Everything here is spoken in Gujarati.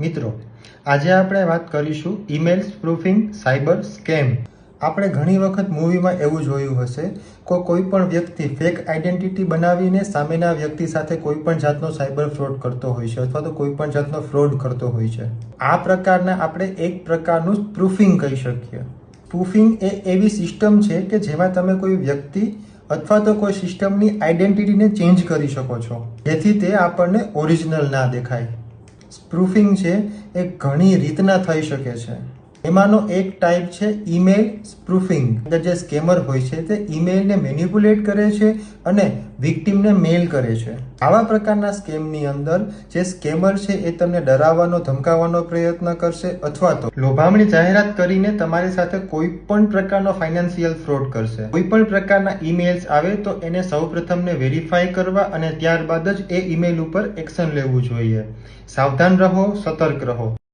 મિત્રો, આજે આપણે વાત કરીશું ઈમેલ પ્રૂફિંગ સાયબર સ્કેમ આપણે ઘણી વખત મૂવીમાં એવું જોયું હશે કે કોઈ પણ વ્યક્તિ ફેક આઈડેન્ટિટી બનાવીને સામેના વ્યક્તિ સાથે કોઈ પણ જાતનો સાયબર ફ્રોડ કરતો હોય છે અથવા તો કોઈ પણ જાતનો ફ્રોડ કરતો હોય છે. આ પ્રકારના આપણે એક પ્રકારનું પ્રૂફિંગ કહી શકીએ. પ્રૂફિંગ એ એવી સિસ્ટમ છે કે જેમાં તમે કોઈ વ્યક્તિ અથવા તો કોઈ સિસ્ટમની આઈડેન્ટિટીને ચેન્જ કરી શકો છો. જેથી તે આપણને ઓરિજિનલ ના દેખાય. સ્પ્રૂફિંગ છે એ ઘણી રીતના થઈ શકે છે. એમાંનો એક ટાઈપ છે ઈમેલ સ્પ્રુફિંગ જે સ્કેમર હોય છે તે ઈમેલને મેન્યુપ્યુલેટ કરે છે અને વિક્ટિમને મેલ કરે છે. આવા પ્રકારના સ્કેમની અંદર જે સ્કેમર છે એ તમને ડરાવવાનો, ધમકાવવાનો પ્રયત્ન કરશે અથવા તો લોભામણી જાહેરાત કરીને તમારી સાથે કોઈ પણ પ્રકારનો ફાઇનાન્શિયલ ફ્રોડ કરશે. કોઈ પણ પ્રકારના ઈમેલ્સ આવે તો એને સૌપ્રથમને વેરીફાઈ કરવા અને ત્યારબાદ જ એ ઈમેલ ઉપર એક્શન લેવું જોઈએ. સાવધાન રહો, સતર્ક રહો.